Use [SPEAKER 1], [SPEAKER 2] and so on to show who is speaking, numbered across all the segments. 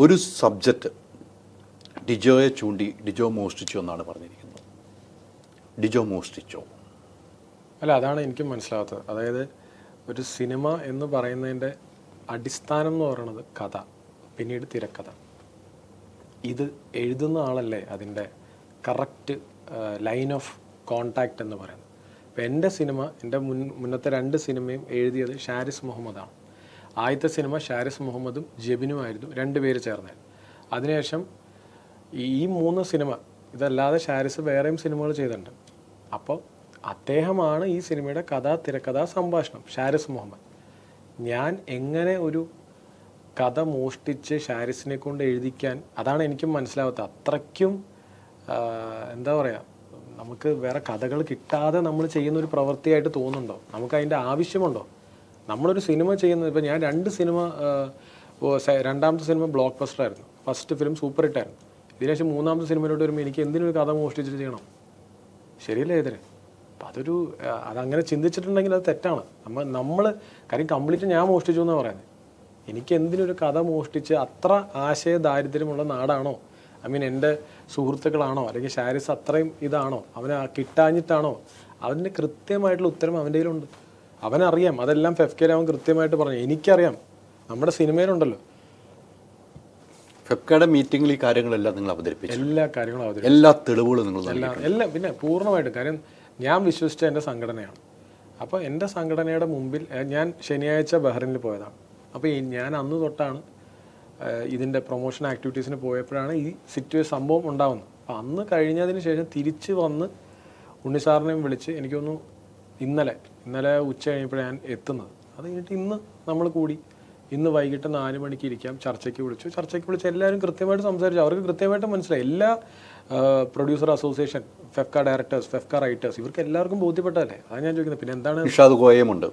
[SPEAKER 1] ഒരു സബ്ജക്റ്റ് ഡിജോയെ ചൂണ്ടി ഡിജോ മോഷ്ടിച്ചു എന്നാണ് പറഞ്ഞിരിക്കുന്നത്. ഡിജോ മോഷ്ടിച്ചോ?
[SPEAKER 2] അല്ല അതാണ് എനിക്ക് മനസ്സിലാവാത്തത്. അതായത് ഒരു സിനിമ എന്ന് പറയുന്നതിന്റെ അടിസ്ഥാനം എന്ന് പറയുന്നത് കഥ പിന്നീട് തിരക്കഥ. ഇത് എഴുതുന്ന ആളല്ലേ അതിന്റെ കറക്റ്റ് ലൈൻ ഓഫ് കോണ്ടാക്റ്റ് എന്ന് പറയുന്നത്. ഇപ്പം എന്റെ സിനിമ എന്റെ മുൻ മുന്നത്തെ രണ്ട് സിനിമയും എഴുതിയത് ഷാരിസ് മുഹമ്മദാണ്. ആദ്യത്തെ സിനിമ ഷാരിസ് മുഹമ്മദും ജെബിനുമായിരുന്നു രണ്ട് പേര് ചേർന്നത് അതിനുശേഷം ഈ ഈ മൂന്ന് സിനിമ ഇതല്ലാതെ ഷാരിസ് വേറെയും സിനിമകൾ ചെയ്തിട്ടുണ്ട്. അപ്പോൾ അദ്ദേഹമാണ് ഈ സിനിമയുടെ കഥ തിരക്കഥ സംഭാഷണം ഷാരിസ് മുഹമ്മദ്. ഞാൻ എങ്ങനെ ഒരു കഥ മോഷ്ടിച്ച് ഷാരിസിനെ കൊണ്ട് എഴുതിക്കാൻ അതാണ് എനിക്കും മനസ്സിലാവാത്തത്. അത്രയ്ക്കും എന്താ പറയുക നമുക്ക് വേറെ കഥകൾ കിട്ടാതെ നമ്മൾ ചെയ്യുന്ന ഒരു പ്രവൃത്തിയായിട്ട് തോന്നുന്നുണ്ടോ? നമുക്ക് അതിന്റെ ആവശ്യമുണ്ടോ? നമ്മളൊരു സിനിമ ചെയ്യുന്നത് ഇപ്പം ഞാൻ രണ്ട് സിനിമ രണ്ടാമത്തെ സിനിമ ബ്ലോക്ക് ബസ്റ്റർ ആയിരുന്നു ഫസ്റ്റ് ഫിലിം സൂപ്പർ ഹിറ്റ് ആയിരുന്നു ഇതിനുശേഷം മൂന്നാമത്തെ സിനിമയിലോട്ട് വരുമ്പോൾ എനിക്ക് എന്തിനൊരു കഥ മോഷ്ടിച്ചിട്ട് ചെയ്യണം? ശരിയല്ലേ ഇതിന് അപ്പം അതൊരു അതങ്ങനെ ചിന്തിച്ചിട്ടുണ്ടെങ്കിൽ അത് തെറ്റാണ്. നമ്മൾ നമ്മൾ കാര്യം കംപ്ലീറ്റ് ഞാൻ മോഷ്ടിച്ചു എന്നാണ് പറയുന്നത് എനിക്ക് എന്തിനൊരു കഥ മോഷ്ടിച്ച് അത്ര ആശയ ദാരിദ്ര്യമുള്ള നാടാണോ? ഐ മീൻ എന്റെ സുഹൃത്തുക്കളാണോ? അല്ലെങ്കിൽ ഷാരിസ് അത്രയും ഇതാണോ? അവനെ കിട്ടാഞ്ഞിട്ടാണോ? അതിന്റെ കൃത്യമായിട്ടുള്ള ഉത്തരം അവന്റെ കയ്യിലുണ്ട്. അവനറിയാം. അതെല്ലാം ഫെഫ്കയിൽ അവൻ കൃത്യമായിട്ട് പറഞ്ഞു. എനിക്കറിയാം. നമ്മുടെ സിനിമയിലുണ്ടല്ലോ.
[SPEAKER 1] ഫെഫ്കയുടെ മീറ്റിംഗിൽ ഈ കാര്യങ്ങളെല്ലാം നിങ്ങൾ അവതരിപ്പിച്ചു.
[SPEAKER 2] എല്ലാ കാര്യങ്ങളും അവതരിപ്പിച്ചു.
[SPEAKER 1] എല്ലാ തെളിവുകളും നിങ്ങൾ
[SPEAKER 2] എല്ലാം എല്ലാം പിന്നെ പൂർണമായിട്ടും കാര്യം ഞാൻ വിശ്വസിച്ച എന്റെ സംഘടനയാണ്. അപ്പോൾ എന്റെ സംഘടനയുടെ മുമ്പിൽ ഞാൻ ശനിയാഴ്ച ബഹ്റിനിൽ പോയതാണ് അപ്പോൾ ഈ ഞാൻ അന്ന് തൊട്ടാണ് ഇതിന്റെ പ്രൊമോഷൻ ആക്ടിവിറ്റീസിന് പോയപ്പോഴാണ് ഈ സിറ്റുവേഷൻ സംഭവം ഉണ്ടാകുന്നത് അപ്പോൾ അന്ന് കഴിഞ്ഞതിന് ശേഷം തിരിച്ച് വന്ന് ഉണ്ണിസാറിനെയും വിളിച്ച് എനിക്കൊന്നു ഇന്നലെ ഇന്നലെ ഉച്ച കഴിഞ്ഞപ്പോഴാണ് ഞാൻ എത്തുന്നത്. അത് കഴിഞ്ഞിട്ട് ഇന്ന് നമ്മൾ കൂടി ഇന്ന് വൈകിട്ട് നാല് മണിക്ക് ഇരിക്കാം ചർച്ചയ്ക്ക് വിളിച്ചു. ചർച്ചയ്ക്ക് വിളിച്ച് എല്ലാവരും കൃത്യമായിട്ട് സംസാരിച്ചു. അവർക്ക് കൃത്യമായിട്ട് മനസ്സിലായി. എല്ലാ producer association FEFKA directors FEFKA writers ഇവർക്ക് എല്ലാവർക്കും ബോധ്യപ്പെട്ടതല്ലേ? അതാണ് ഞാൻ ചോദിക്കുന്നത്. പിന്നെ എന്താണ്?
[SPEAKER 1] നിഷാദ് കോയമുണ്ട്.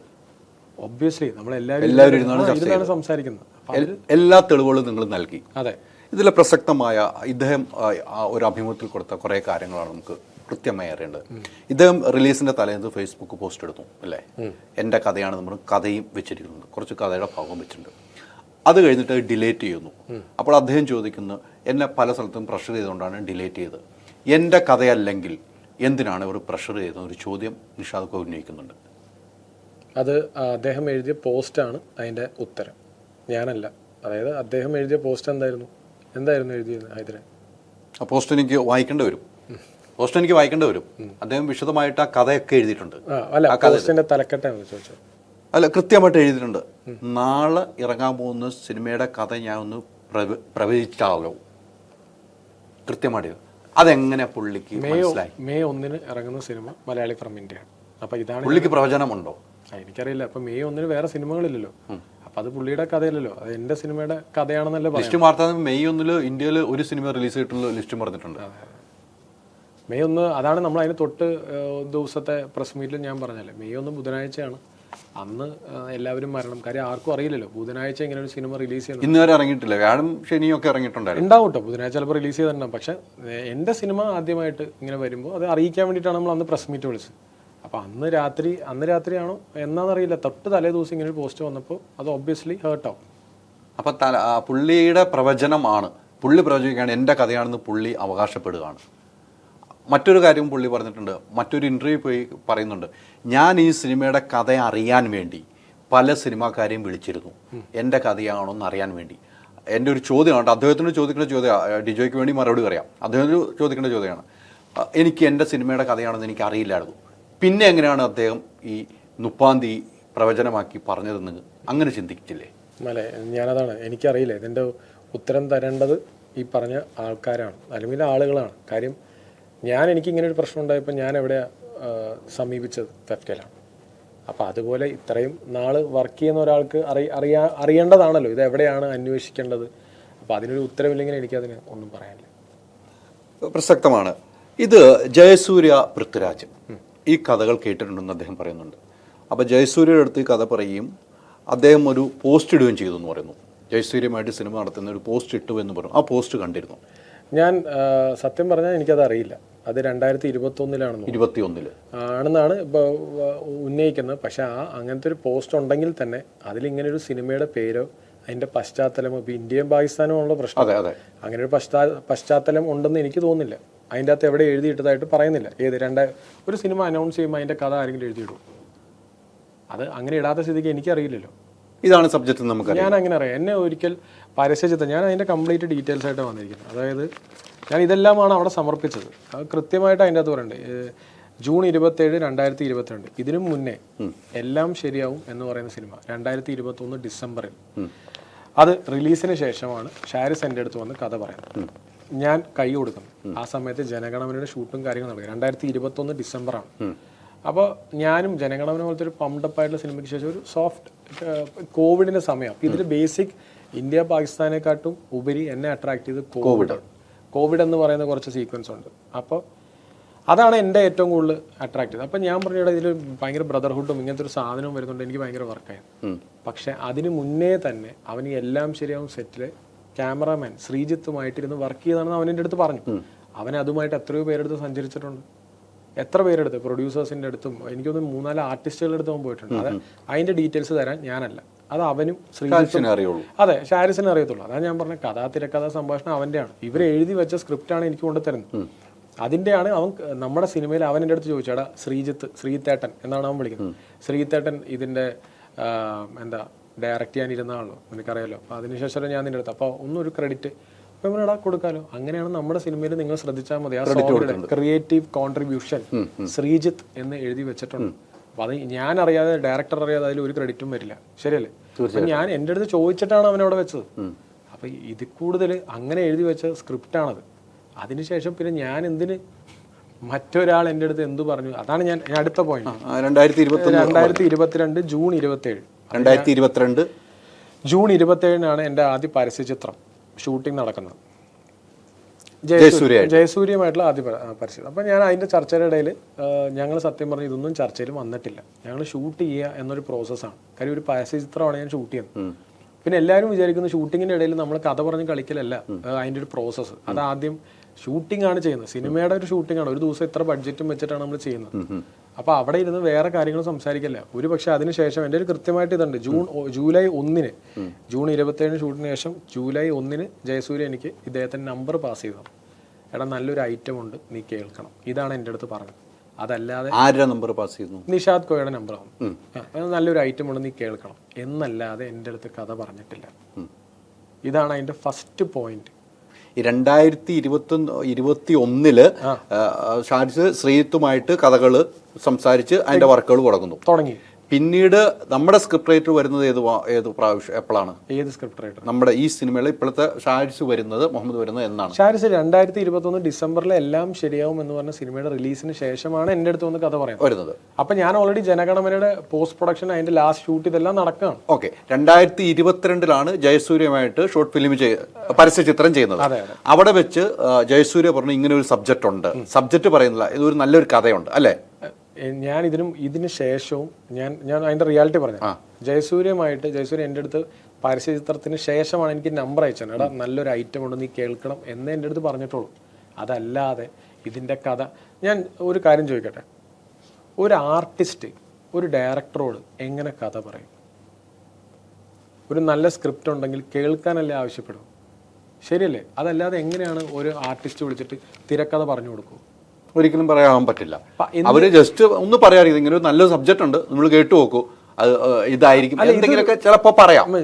[SPEAKER 2] ഒബ്വിയസ്ലി നമ്മളെല്ലാവരും
[SPEAKER 1] എല്ലാവരും ഇരുന്നാണ്
[SPEAKER 2] സംസാരിക്കുന്നത്.
[SPEAKER 1] എല്ലാ തെളിവുകളും നിങ്ങൾ നൽകി.
[SPEAKER 2] അതെ.
[SPEAKER 1] ഇതിലെ പ്രസക്തമായ ഇദ്ദേഹം ഒരു അഭിമുഖത്തിൽ കൊടുത്ത കുറേ കാര്യങ്ങളാണ് നമുക്ക് കൃത്യമായി അറിയേണ്ടത്. ഇദ്ദേഹം റിലീസിന്റെ തലേന്ന് ഫേസ്ബുക്ക് പോസ്റ്റ് എടുത്തു അല്ലേ? എന്റെ കഥയാണ് നമ്മൾ കഥയും വെച്ചിരിക്കുന്നത്. കുറച്ച് കഥയുടെ ഭാഗം വെച്ചിട്ടുണ്ട്. അത് കഴിഞ്ഞിട്ട് ഡിലേറ്റ് ചെയ്യുന്നു. അപ്പോൾ അദ്ദേഹം ചോദിക്കുന്നു എന്നെ പല സ്ഥലത്തും പ്രഷർ ചെയ്തുകൊണ്ടാണ് ഡിലേറ്റ് ചെയ്തത്. എന്റെ കഥയല്ലെങ്കിൽ എന്തിനാണ് ഇവർ പ്രഷർ ചെയ്തത് ഒരു ചോദ്യം നിഷാദ് ഉന്നയിക്കുന്നുണ്ട്.
[SPEAKER 2] അത് അദ്ദേഹം എഴുതിയ പോസ്റ്റാണ് അതിന്റെ ഉത്തരം. ഞാനല്ല. അതായത് അദ്ദേഹം എഴുതിയ പോസ്റ്റ് എന്തായിരുന്നു? എന്തായിരുന്നു എഴുതിയത് ഹൈദരൻ?
[SPEAKER 1] ആ പോസ്റ്റ് എനിക്ക് വായിക്കേണ്ടി വരും. പോസ്റ്റ് എനിക്ക് വായിക്കേണ്ടി വരും. അദ്ദേഹം വിശദമായിട്ട് ആ കഥയൊക്കെ എഴുതിയിട്ടുണ്ട്.
[SPEAKER 2] അല്ല
[SPEAKER 1] കൃത്യമായിട്ട് എഴുതിയിട്ടുണ്ട്. നാളെ ഇറങ്ങാൻ പോകുന്ന സിനിമയുടെ കഥ ഞാൻ ഒന്ന് പ്രവ- പ്രവചിച്ചാലോ? കൃത്യമായിട്ട് അതെങ്ങനെ പുള്ളിക്ക്
[SPEAKER 2] മെയ്
[SPEAKER 1] മനസ്സിലായി?
[SPEAKER 2] മെയ് ഒന്നിന് ഇറങ്ങുന്ന സിനിമ മലയാളി ഫ്രം ഇന്ത്യയാണ് അപ്പൊ ഇതാണ്
[SPEAKER 1] പുള്ളിക്ക് പ്രവചനമുണ്ടോ?
[SPEAKER 2] എനിക്കറിയില്ല. അപ്പൊ മെയ് ഒന്നിന് വേറെ സിനിമകളില്ലല്ലോ. അപ്പൊ അത് പുള്ളിയുടെ കഥയല്ലല്ലോ. അത് എന്റെ സിനിമയുടെ കഥയാണെന്നല്ലേ
[SPEAKER 1] ലിസ്റ്റ് വാർത്ത മെയ് ഒന്നിൽ ഇന്ത്യയിൽ ഒരു സിനിമ റിലീസ് ചെയ്തിട്ടുള്ള ലിസ്റ്റ് പറഞ്ഞിട്ടുണ്ട്
[SPEAKER 2] മെയ് ഒന്ന് അതാണ് നമ്മൾ അതിന് തൊട്ട് ദിവസത്തെ പ്രസ് മീറ്റിൽ ഞാൻ പറഞ്ഞല്ലേ മെയ് ഒന്ന് ബുധനാഴ്ചയാണ്. അന്ന് എല്ലാവരും മരണം. കാര്യം ആർക്കും അറിയില്ലല്ലോ. ബുധനാഴ്ച ഇങ്ങനെ ഒരു സിനിമ റിലീസ് ചെയ്യുന്നത്.
[SPEAKER 1] ഇന്ന് വരെ ഇറങ്ങിയിട്ടില്ല. വ്യാഴം ശനിയും ഒക്കെ ഇറങ്ങിയിട്ടുണ്ടായിരുന്നു.
[SPEAKER 2] ഉണ്ടാവും കേട്ടോ ബുധനാഴ്ച ചിലപ്പോൾ റിലീസ് ചെയ്തിട്ടുണ്ടാവും. പക്ഷെ എന്റെ സിനിമ ആദ്യമായിട്ട് ഇങ്ങനെ വരുമ്പോൾ അത് അറിയിക്കാൻ വേണ്ടിയിട്ടാണ് നമ്മൾ അന്ന് പ്രസ് മീറ്റ് വിളിച്ചത്. അപ്പോൾ അന്ന് രാത്രി അന്ന് രാത്രിയാണോ എന്നാണെന്നറിയില്ല തൊട്ട് തലേ ദിവസം ഇങ്ങനെ ഒരു പോസ്റ്റ് വന്നപ്പോൾ അത് ഒബ്വിയസ്ലി ഹേർട്ടാവും
[SPEAKER 1] അപ്പൊ തല പുള്ളിയുടെ പ്രവചനമാണ്. പുള്ളി പ്രവചിക്കുകയാണ് എന്റെ കഥയാണെന്ന് പുള്ളി അവകാശപ്പെടുകയാണ്. മറ്റൊരു കാര്യം പുള്ളി പറഞ്ഞിട്ടുണ്ട് മറ്റൊരു ഇന്റർവ്യൂ പോയി പറയുന്നുണ്ട്. ഞാൻ ഈ സിനിമയുടെ കഥ അറിയാൻ വേണ്ടി പല സിനിമാക്കാരെയും വിളിച്ചിരുന്നു. എന്റെ കഥയാണോ എന്ന് അറിയാൻ വേണ്ടി. എന്റെ ഒരു ചോദ്യമാണ് അദ്ദേഹത്തിന് ചോദിക്കേണ്ട ചോദ്യം ഡിജോയ്ക്ക് വേണ്ടി മറുപടി പറയാം. അദ്ദേഹത്തിന് ചോദിക്കേണ്ട ചോദ്യമാണ്. എനിക്ക് എന്റെ സിനിമയുടെ കഥയാണെന്ന് എനിക്ക് അറിയില്ലായിരുന്നു. പിന്നെ എങ്ങനെയാണ് അദ്ദേഹം ഈ മുപ്പാം തീയതി പ്രവചനമാക്കി പറഞ്ഞതെന്ന് അങ്ങനെ ചിന്തിച്ചില്ലേ?
[SPEAKER 2] അല്ലെ ഞാനതാണ്. എനിക്കറിയില്ല. ഇതിന്റെ ഉത്തരം തരേണ്ടത് ഈ പറഞ്ഞ ആൾക്കാരാണ്. അല്ലെങ്കിൽ ആളുകളാണ്. കാര്യം ഞാൻ എനിക്ക് ഇങ്ങനെ ഒരു പ്രശ്നം ഉണ്ടായപ്പോൾ ഞാൻ എവിടെ സമീപിച്ചത് തെറ്റലാണ് അപ്പോൾ അതുപോലെ ഇത്രയും നാൾ വർക്ക് ചെയ്യുന്ന ഒരാൾക്ക് അറി അറിയാ അറിയേണ്ടതാണല്ലോ. ഇത് എവിടെയാണ് അന്വേഷിക്കേണ്ടത്? അപ്പോൾ അതിനൊരു ഉത്തരവില്ലെങ്കിൽ എനിക്കതിന് ഒന്നും പറയാനില്ല.
[SPEAKER 1] പ്രസക്തമാണ്. ഇത് ജയസൂര്യ പൃഥ്വിരാജ്. ഈ കഥകൾ കേട്ടിട്ടുണ്ടെന്ന് അദ്ദേഹം പറയുന്നുണ്ട്. അപ്പോൾ ജയസൂര്യയുടെ അടുത്ത് ഈ കഥ പറയുകയും അദ്ദേഹം ഒരു പോസ്റ്റ് ഇടുകയും ചെയ്തു എന്ന് പറയുന്നു. ജയസൂര്യമായിട്ട് സിനിമ നടത്തുന്ന ഒരു പോസ്റ്റ് ഇട്ടു എന്ന് പറഞ്ഞു. ആ പോസ്റ്റ് കണ്ടിരുന്നു.
[SPEAKER 2] ഞാൻ സത്യം പറഞ്ഞാൽ എനിക്കത് അറിയില്ല അത് രണ്ടായിരത്തി ഇരുപത്തൊന്നിലാണെന്ന്
[SPEAKER 1] ഇരുപത്തിയൊന്നിൽ.
[SPEAKER 2] ആണെന്നാണ് ഇപ്പോൾ ഉന്നയിക്കുന്നത്. പക്ഷേ ആ അങ്ങനത്തെ ഒരു പോസ്റ്റ് ഉണ്ടെങ്കിൽ തന്നെ അതിലിങ്ങനെ ഒരു സിനിമയുടെ പേരോ അതിന്റെ പശ്ചാത്തലമോ ഇപ്പോൾ ഇന്ത്യയും പാകിസ്ഥാനും ഉള്ള പ്രശ്നം. അങ്ങനെ ഒരു പശ്ചാ പശ്ചാത്തലം ഉണ്ടെന്ന് എനിക്ക് തോന്നുന്നില്ല. അതിന്റെ അകത്ത് എവിടെ എഴുതിയിട്ടതായിട്ട് പറയുന്നില്ല. ഏത് രണ്ട് ഒരു സിനിമ അനൗൺസ് ചെയ്യുമ്പോൾ അതിന്റെ കഥ ആരെങ്കിലും എഴുതിയിടും അത് അങ്ങനെ ഇടാത്ത സ്ഥിതിക്ക് എനിക്കറിയില്ലല്ലോ.
[SPEAKER 1] ഇതാണ് സബ്ജക്റ്റ് നമുക്ക്
[SPEAKER 2] ഞാൻ അങ്ങനെ അറിയാം. എന്നെ ഒരിക്കൽ പരസ്യചിത്രം ഞാൻ അതിന്റെ കംപ്ലീറ്റ് ഡീറ്റെയിൽസ് ആയിട്ട് വന്നിരിക്കുന്നത്. അതായത് ഞാൻ ഇതെല്ലാമാണ് അവിടെ സമർപ്പിച്ചത്. അത് കൃത്യമായിട്ട് അതിന്റെ അകത്ത് പറയണ്ടേ. ഏഹ് ജൂൺ ഇരുപത്തേഴ് രണ്ടായിരത്തി ഇരുപത്തിരണ്ട് ഇതിനു മുന്നേ എല്ലാം ശരിയാവും എന്ന് പറയുന്ന സിനിമ രണ്ടായിരത്തി ഇരുപത്തി ഒന്ന് ഡിസംബറിൽ അത് റിലീസിന് ശേഷമാണ് ഷാരിസ് എന്റെ അടുത്ത് വന്ന് കഥ പറയുന്നത്. ഞാൻ കൈ കൊടുക്കുന്നു ആ സമയത്ത് ജനഗണമനയുടെ ഷൂട്ടും കാര്യങ്ങളും നടക്കും. രണ്ടായിരത്തി ഇരുപത്തി ഒന്ന് ഡിസംബറാണ് അപ്പോൾ ഞാനും ജനഗണമന പോലത്തെ ഒരു പമ്പ് ആയിട്ടുള്ള സിനിമയ്ക്ക് ശേഷം ഒരു സോഫ്റ്റ് കോവിഡിന്റെ സമയം. ഇതിൽ ബേസിക് ഇന്ത്യ പാകിസ്ഥാനെക്കാട്ടും ഉപരി എന്നെ അട്രാക്ട് ചെയ്ത് കോവിഡ്. കോവിഡ്. എന്ന് പറയുന്ന കുറച്ച് സീക്വൻസ് ഉണ്ട്. അപ്പോൾ അതാണ് എന്റെ ഏറ്റവും കൂടുതൽ അട്രാക്ട് ചെയ്തത്. അപ്പം ഞാൻ പറഞ്ഞ ഇതിൽ ഭയങ്കര ബ്രദർഹുഡും ഇങ്ങനത്തെ ഒരു സാധനവും വരുന്നുണ്ട്. എനിക്ക് ഭയങ്കര വർക്കായിരുന്നു പക്ഷെ അതിന് മുന്നേ തന്നെ അവന് എല്ലാം ശരിയാവും സെറ്റിൽ ക്യാമറാമാൻ ശ്രീജിത്തുമായിട്ടിരുന്ന് വർക്ക് ചെയ്താണെന്ന് അവൻ എന്റെ അടുത്ത് പറഞ്ഞു. അവൻ അതുമായിട്ട് എത്രയോ പേരെടുത്ത് സഞ്ചരിച്ചിട്ടുണ്ട്. എത്ര പേരെടുത്ത്? പ്രൊഡ്യൂസേഴ്സിന്റെ അടുത്തും എനിക്കൊന്ന് മൂന്നാൽ ആർട്ടിസ്റ്റുകളുടെ അടുത്തും പോയിട്ടുണ്ട്. അത് അതിന്റെ ഡീറ്റെയിൽസ് തരാൻ ഞാനല്ല. അത് അവനും ശ്രീജിത്തും അതെ ഷാരിസിനെ അറിയത്തുള്ളൂ. അതാണ് ഞാൻ പറഞ്ഞ കഥാ തിരക്കഥാ സംഭാഷണം അവന്റെയാണ് ഇവർ എഴുതി വെച്ച സ്ക്രിപ്റ്റാണ് എനിക്ക് കൊണ്ടുതരുന്നത്. അതിന്റെയാണ് അവൻ നമ്മുടെ സിനിമയിൽ അവൻ എന്റെ അടുത്ത് ചോദിച്ചാടാ ശ്രീജിത്ത് ശ്രീത്തേട്ടൻ എന്നാണ് അവൻ വിളിക്കുന്നത്. ശ്രീത്തേട്ടൻ ഇതിന്റെ എന്താ ഡയറക്റ്റ് ചെയ്യാനിരുന്ന ആണല്ലോ നിനക്കറിയാലോ. അപ്പോൾ അതിനുശേഷം ഞാൻ നിന്റെ അടുത്ത് അപ്പോൾ ഒന്നൊരു ക്രെഡിറ്റ് ഇടാ കൊടുക്കാലോ. അങ്ങനെയാണ് നമ്മുടെ സിനിമയിൽ നിങ്ങൾ ശ്രദ്ധിച്ചാൽ മതി. ആ സോങ്ങിയുടെ ക്രിയേറ്റീവ് കോൺട്രിബ്യൂഷൻ ശ്രീജിത്ത് എന്ന് എഴുതി വെച്ചിട്ടുണ്ട്. അപ്പൊ അത് ഞാൻ അറിയാതെ ഡയറക്ടർ അറിയാതെ അതിൽ ഒരു ക്രെഡിറ്റും വരില്ല. ശരിയല്ലേ? അപ്പൊ ഞാൻ എന്റെ അടുത്ത് ചോദിച്ചിട്ടാണ് അവനവിടെ വെച്ചത്. അപ്പൊ ഇതിൽ കൂടുതൽ അങ്ങനെ എഴുതി വെച്ച സ്ക്രിപ്റ്റാണത് അതിനുശേഷം പിന്നെ ഞാൻ എന്തിന് മറ്റൊരാൾ എന്റെ അടുത്ത് എന്തു പറഞ്ഞു? അതാണ് ഞാൻ അടുത്ത പോയിന്റ്
[SPEAKER 1] രണ്ടായിരത്തി
[SPEAKER 2] ഇരുപത്തിരണ്ട് ജൂൺ ഇരുപത്തി ഏഴ്
[SPEAKER 1] രണ്ടായിരത്തി ഇരുപത്തിരണ്ട്
[SPEAKER 2] ജൂൺ ഇരുപത്തേഴിനാണ് എന്റെ ആദ്യ പരസ്യചിത്രം. ഷൂട്ടിംഗ് നടക്കുന്നത്.
[SPEAKER 1] ജയസൂര്യ
[SPEAKER 2] ജയസൂര്യമായിട്ടുള്ള ആദ്യ പരിശീലനം. അപ്പം ഞാൻ അതിന്റെ ചർച്ചയുടെ ഇടയിൽ ഞങ്ങൾ സത്യം പറഞ്ഞ് ഇതൊന്നും ചർച്ചയിൽ വന്നിട്ടില്ല. ഞങ്ങൾ ഷൂട്ട് ചെയ്യുക എന്നൊരു പ്രോസസ്സാണ് കാര്യം ഒരു പരസ്യ ചിത്രമാണ് ഞാൻ ഷൂട്ട് ചെയ്യുന്നത്. പിന്നെ എല്ലാവരും വിചാരിക്കുന്ന ഷൂട്ടിങ്ങിന്റെ ഇടയിൽ നമ്മൾ കഥ പറഞ്ഞ് കളിക്കലല്ല. അതിന്റെ അതിന്റെ ഒരു പ്രോസസ്സ് അത് ആദ്യം ഷൂട്ടിംഗ് ആണ് ചെയ്യുന്നത്. സിനിമയുടെ ഒരു ഷൂട്ടിംഗ് ആണ്. ഒരു ദിവസം ഇത്ര ബഡ്ജറ്റും വെച്ചിട്ടാണ് നമ്മൾ ചെയ്യുന്നത്. അപ്പൊ അവിടെ ഇരുന്ന് വേറെ കാര്യങ്ങൾ സംസാരിക്കില്ല. ഒരു പക്ഷെ അതിനുശേഷം എന്റെ ഒരു കൃത്യമായിട്ട് ഇതുണ്ട്. ജൂൺ ജൂലൈ ഒന്നിന് ജൂൺ ഇരുപത്തേഴിന് ഷൂട്ടിന് ശേഷം ജൂലൈ ഒന്നിന് ജയസൂര്യ എനിക്ക് ഇദ്ദേഹത്തിന്റെ നമ്പർ പാസ് ചെയ്തു. എടാ നല്ലൊരു ഐറ്റം ഉണ്ട് നീ കേൾക്കണം. ഇതാണ് എന്റെ അടുത്ത് പറഞ്ഞത്. അതല്ലാതെ
[SPEAKER 1] ആരുടെ നമ്പർ പാസ് ചെയ്യുന്നു
[SPEAKER 2] നിഷാദ് കോയുടെ നമ്പറാണ് നല്ലൊരു ഐറ്റം ഉണ്ട് നീ കേൾക്കണം. എന്നല്ലാതെ എന്റെ അടുത്ത് കഥ പറഞ്ഞിട്ടില്ല. ഇതാണ് അതിന്റെ ഫസ്റ്റ് പോയിന്റ്
[SPEAKER 1] രണ്ടായിരത്തി ഇരുപത്തി ഇരുപത്തി ഒന്നിൽ ഷാരിസ് ശ്രീത്തുമായിട്ട് കഥകൾ സംസാരിച്ച് അതിന്റെ വർക്കുകൾ തുടങ്ങുന്നു.
[SPEAKER 2] തുടങ്ങി.
[SPEAKER 1] പിന്നീട് നമ്മുടെ സ്ക്രിപ്റ്റ് റൈറ്റർ വരുന്നത് ഏത് ഏത് പ്രാവശ്യം? എപ്പോഴാണ്?
[SPEAKER 2] ഏത് സ്ക്രിപ്റ്റ് റൈറ്റർ
[SPEAKER 1] നമ്മുടെ ഈ സിനിമയിൽ ഇപ്പോഴത്തെ ഷാരിസ് വരുന്നത് മുഹമ്മദ് വരുന്നത് എന്നാണ്.
[SPEAKER 2] ഷാരിസ് രണ്ടായിരത്തി ഇരുപത്തി ഒന്ന് ഡിസംബറിൽ എല്ലാം ശരിയാവും എന്ന് പറഞ്ഞ സിനിമയുടെ റിലീസിന് ശേഷമാണ് എന്റെ അടുത്ത് വന്ന് കഥ പറയുന്നത്.
[SPEAKER 1] വരുന്നത്.
[SPEAKER 2] അപ്പൊ ഞാൻ ഓൾറെഡി ജനഗണമനയുടെ പോസ്റ്റ് പ്രൊഡക്ഷൻ അതിന്റെ ലാസ്റ്റ് ഷൂട്ട് ഇതെല്ലാം നടക്കുകയാണ്.
[SPEAKER 1] ഓക്കെ രണ്ടായിരത്തി ഇരുപത്തിരണ്ടിലാണ് ജയസൂര്യമായിട്ട് ഷോർട്ട് ഫിലിം പരസ്യ ചിത്രം ചെയ്യുന്നത്. അവിടെ വെച്ച് ജയസൂര്യ പറഞ്ഞു ഇങ്ങനെ ഒരു സബ്ജക്റ്റ് ഉണ്ട്. സബ്ജക്റ്റ് പറയുന്നില്ല. ഇതൊരു നല്ലൊരു കഥയുണ്ട് അല്ലേ?
[SPEAKER 2] ഞാൻ ഇതിനും ഇതിന് ശേഷവും ഞാൻ ഞാൻ അതിന്റെ റിയാലിറ്റി പറഞ്ഞു ജയസൂര്യമായിട്ട് ജയസൂര്യ എന്റെ അടുത്ത് പരസ്യചിത്രത്തിന് ശേഷമാണ് എനിക്ക് നമ്പർ അയച്ചത്. എടാ നല്ലൊരു ഐറ്റം ഉണ്ട് നീ കേൾക്കണം എന്ന് എന്റെ അടുത്ത് പറഞ്ഞിട്ടുള്ളൂ. അതല്ലാതെ ഇതിന്റെ കഥ. ഞാൻ ഒരു കാര്യം ചോദിക്കട്ടെ? ഒരു ആർട്ടിസ്റ്റ് ഒരു ഡയറക്ടറോട് എങ്ങനെ കഥ പറയും? ഒരു നല്ല സ്ക്രിപ്റ്റ് ഉണ്ടെങ്കിൽ കേൾക്കാനല്ലേ ആവശ്യപ്പെടും? ശരിയല്ലേ? അതല്ലാതെ എങ്ങനെയാണ് ഒരു ആർട്ടിസ്റ്റ് വിളിച്ചിട്ട് തിരക്കഥ പറഞ്ഞു കൊടുക്കൂ?
[SPEAKER 1] ഒരിക്കലും പറയാൻ പറ്റില്ല. അവർ ജസ്റ്റ് ഒന്ന് പറയാറില്ല ഇങ്ങനെ ഒരു നല്ലൊരു സബ്ജക്റ്റ് ഉണ്ട് നമ്മൾ കേട്ടു നോക്കൂ. അത് ഇതായിരിക്കും. എന്തെങ്കിലുമൊക്കെ ചിലപ്പോ പറയാം.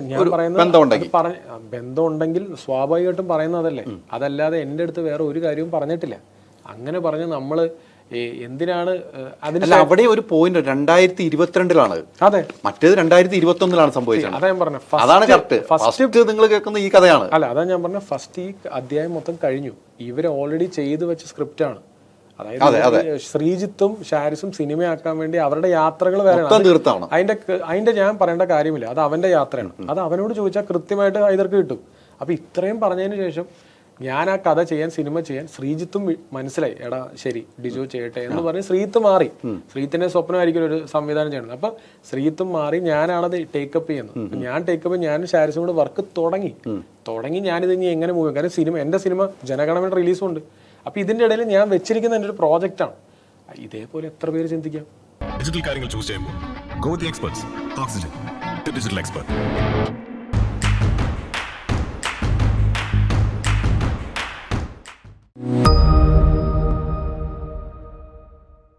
[SPEAKER 2] ആ, ബന്ധമുണ്ടെങ്കിൽ സ്വാഭാവികമായിട്ടും പറയുന്നതല്ലേ അതല്ലാതെ എന്റെ അടുത്ത് വേറെ ഒരു കാര്യവും പറഞ്ഞിട്ടില്ല. അങ്ങനെ പറഞ്ഞ് നമ്മൾ എന്തിനാണ് അതിന്
[SPEAKER 1] അവിടെ ഒരു പോയിന്റ് രണ്ടായിരത്തി ഇരുപത്തിരണ്ടിലാണ്
[SPEAKER 2] അതെ.
[SPEAKER 1] മറ്റേത് രണ്ടായിരത്തി ഇരുപത്തി ഒന്നിലാണ് സംഭവിച്ചത്.
[SPEAKER 2] അതാ ഞാൻ
[SPEAKER 1] അതാണ് കറക്റ്റ് ഫസ്റ്റ് നിങ്ങൾ കേൾക്കുന്ന ഈ കഥയാണ്.
[SPEAKER 2] അല്ല അതാ ഞാൻ പറഞ്ഞ. ഫസ്റ്റ് ഈ അധ്യായം മൊത്തം കഴിഞ്ഞു. ഇവർ ഓൾറെഡി ചെയ്തു വെച്ച സ്ക്രിപ്റ്റ് ആണ്. അതായത് ശ്രീജിത്തും ഷാരിസും സിനിമയാക്കാൻ വേണ്ടി അവരുടെ യാത്രകൾ വേറെ അതിന്റെ അതിന്റെ ഞാൻ പറയേണ്ട കാര്യമില്ല. അത് അവന്റെ യാത്രയാണ്. അത് അവനോട് ചോദിച്ചാൽ കൃത്യമായിട്ട് ഇതർക്ക് കിട്ടും. അപ്പൊ ഇത്രയും പറഞ്ഞതിന് ശേഷം ഞാൻ ആ കഥ ചെയ്യാൻ സിനിമ ചെയ്യാൻ ശ്രീജിത്തും മനസ്സിലായി. എടാ ശരി ഡിജോ ചെയ്യട്ടെ എന്ന് പറഞ്ഞ് ശ്രീത്ത് മാറി. ശ്രീത്തിന്റെ സ്വപ്നമായിരിക്കും ഒരു സംവിധാനം ചെയ്യണത്. അപ്പൊ ശ്രീത്തും മാറി ഞാനാണത് ടേക്കപ്പ് ചെയ്യുന്നത്. ഞാൻ ടേക്കപ്പ് ഞാനും ഷാരിസും കൂടെ വർക്ക് തുടങ്ങി. തുടങ്ങി ഞാനിത് ഇനി എങ്ങനെ മൂവ് കാരണം സിനിമ എന്റെ സിനിമ ജനഗണമൻ റിലീസും ഉണ്ട് ഇതിന്റെ ഇടയിൽ ഞാൻ വെച്ചിരിക്കുന്ന എന്റെ ഒരു പ്രോജക്റ്റ് ആണ്. ഇതേപോലെ എത്ര പേര് ചിന്തിക്കാം?
[SPEAKER 3] ഡിജിറ്റൽ കാര്യങ്ങൾ ചൂസ് ചെയ്യുമ്പോൾ go the experts Oxygen digital expert